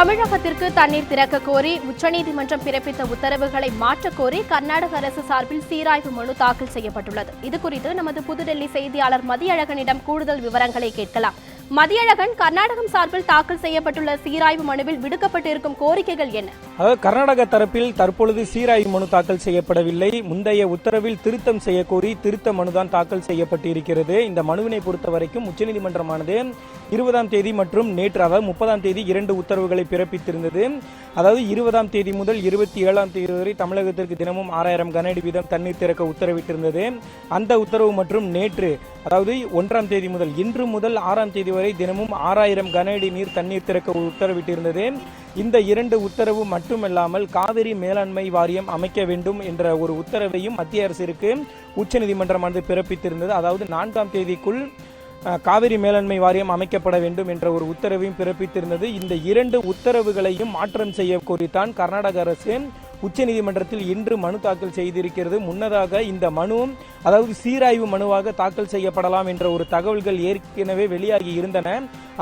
தமிழகத்திற்கு தண்ணீர் திறக்க கோரி உச்சநீதிமன்றம் பிறப்பித்த உத்தரவுகளை மாற்றக் கோரி கர்நாடக அரசு சார்பில் சீராய்வு மனு தாக்கல் செய்யப்பட்டுள்ளது. இதுகுறித்து நமது புதுடெல்லி செய்தியாளர் மதியழகனிடம் கூடுதல் விவரங்களை கேட்கலாம். மதியழகன் கர்நாடகம் சார்பில் தாக்கல் செய்யப்பட்டுள்ள சீராய்வு மனுவில் விடுக்கப்பட்டிருக்கும் கோரிக்கைகள் என்ன? கர்நாடக தரப்பில் தற்பொழுது சீராய்வு மனு தாக்கல் செய்யப்படவில்லை. முந்தைய உத்தரவில் திருத்தம் செய்யக்கோரி திருத்த மனுதான் தாக்கல் செய்யப்பட்டிருக்கிறது. இந்த மனுவினை பொறுத்த வரைக்கும் உச்சநீதிமன்றமானது இருபதாம் தேதி மற்றும் நேற்று அதாவது முப்பதாம் தேதி இரண்டு உத்தரவுகளை பிறப்பித்திருந்தது. அதாவது இருபதாம் தேதி முதல் இருபத்தி ஏழாம் தேதி வரை தமிழகத்திற்கு தினமும் ஆறாயிரம் கனஅடி வீதம் தண்ணீர் திறக்க உத்தரவிட்டிருந்தது. அந்த உத்தரவு மற்றும் நேற்று அதாவது ஒன்றாம் தேதி முதல் இன்று முதல் ஆறாம் தேதி வரை தினமும் ஆறாயிரம் கன அடி நீர் தண்ணீர் திறக்க உத்தரவிட்டிருந்தது. இந்த இரண்டு உத்தரவு மட்டுமல்லாமல் காவிரி மேலாண்மை வாரியம் அமைக்க வேண்டும் என்ற ஒரு உத்தரவையும் மத்திய அரசிற்கு உச்சநீதிமன்றமானது பிறப்பித்திருந்தது. அதாவது நான்காம் தேதிக்குள் காவிரி மேலாண்மை வாரியம் அமைக்கப்பட வேண்டும் என்ற ஒரு உத்தரவையும் பிறப்பித்திருந்தது. இந்த இரண்டு உத்தரவுகளையும் மாற்றம் செய்ய கோரித்தான் கர்நாடக அரசு உச்சநீதிமன்றத்தில் இன்று மனு தாக்கல் செய்திருக்கிறது. முன்னதாக இந்த மனு அதாவது சீராய்வு மனுவாக தாக்கல் செய்யப்படலாம் என்ற ஒரு தகவல்கள் ஏற்கனவே வெளியாகி இருந்தன.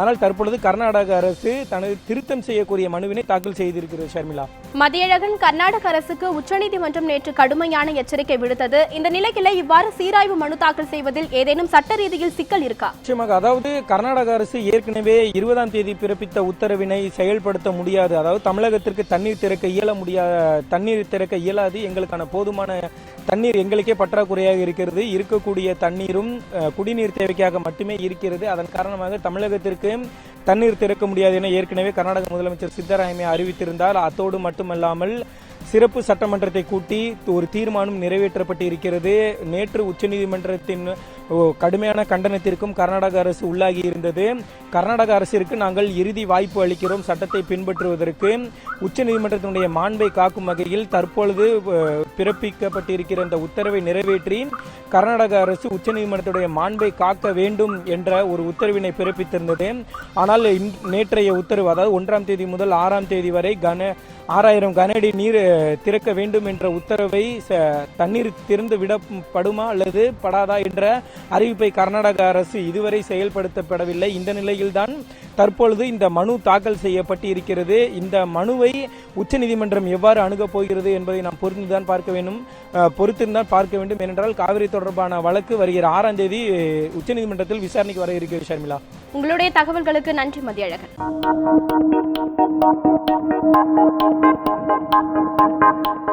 ஆனால் தற்பொழுது கர்நாடக அரசு தனது திருத்தம் செய்யக்கூடிய மனுவினை தாக்கல் செய்திருக்கிறது ஷர்மிளா. மதியழகன் கர்நாடக அரசுக்கு உச்சநீதிமன்றம் நேற்று கடுமையான எச்சரிக்கை விடுத்தது. இந்த நிலையில இவ்வாறு சீராய்வு மனு தாக்கல் செய்வதில் ஏதேனும் சட்ட ரீதியில் சிக்கல் இருக்கா? நிச்சயமாக அதாவது கர்நாடக அரசு ஏற்கனவே இருபதாம் தேதி பிறப்பித்த உத்தரவினை செயல்படுத்த முடியாது. அதாவது தமிழகத்திற்கு தண்ணீர் திறக்க இயல முடியா தண்ணீர் திறக்க இயலாது. எங்களுக்கான போதுமான தண்ணீர் எங்களுக்கே பற்றாக்குறையாக இருக்கிறது. இருக்கக்கூடிய தண்ணீரும் குடிநீர் தேவைக்காக மட்டுமே இருக்கிறது. அதன் காரணமாக தமிழகத்திற்கு தண்ணீர் திறக்க முடியாது என ஏற்கனவே கர்நாடக முதலமைச்சர் சித்தராமையா அறிவித்திருந்தார் அத்தோடு மட்டுமல்லாமல் சிறப்பு சட்டமன்றத்தை கூட்டி ஒரு தீர்மானம் நிறைவேற்றப்பட்டு இருக்கிறது. நேற்று உச்சநீதிமன்றத்தின் ஓ, கடுமையான கண்டனத்திற்கும் கர்நாடக அரசு உள்ளாகி இருந்தது. கர்நாடக அரசிற்கு நாங்கள் இறுதி வாய்ப்பு அளிக்கிறோம் சட்டத்தை பின்பற்றுவதற்கு. உச்சநீதிமன்றத்தினுடைய மாண்பை காக்கும் வகையில் தற்பொழுது பிறப்பிக்கப்பட்டிருக்கிற இந்த உத்தரவை நிறைவேற்றி கர்நாடக அரசு உச்சநீதிமன்றத்துடைய மாண்பை காக்க வேண்டும் என்ற ஒரு உத்தரவினை பிறப்பித்திருந்தது. ஆனால் நேற்றைய உத்தரவு அதாவது ஒன்றாம் தேதி முதல் ஆறாம் தேதி வரை கன ஆறாயிரம் கனஅடி நீர் திறக்க வேண்டும் என்ற உத்தரவை ச- தண்ணீர் திறந்து விடப்படுமா அல்லது படாதா என்ற அறிவிப்பை கர்நாடக அரசு இதுவரை செயல்படுத்தப்படவில்லை. இந்த நிலையில்தான் தற்பொழுது இந்த மனு தாக்கல் செய்யப்பட்டு இருக்கிறது இந்த மனுவை உச்சநீதிமன்றம் எவ்வாறு அணுகப் போகிறது என்பதை நாம் பொறுத்துதான் பார்க்க வேண்டும். பொறுத்திருந்தான் பார்க்க வேண்டும். ஏனென்றால் காவிரி தொடர்பான வழக்கு வருகிற ஆறாம் தேதி உச்சநீதிமன்றத்தில் விசாரணைக்கு வர இருக்கிறது ஷர்மிளா. உங்களுடைய தகவல்களுக்கு நன்றி மதியழகன். Thank you.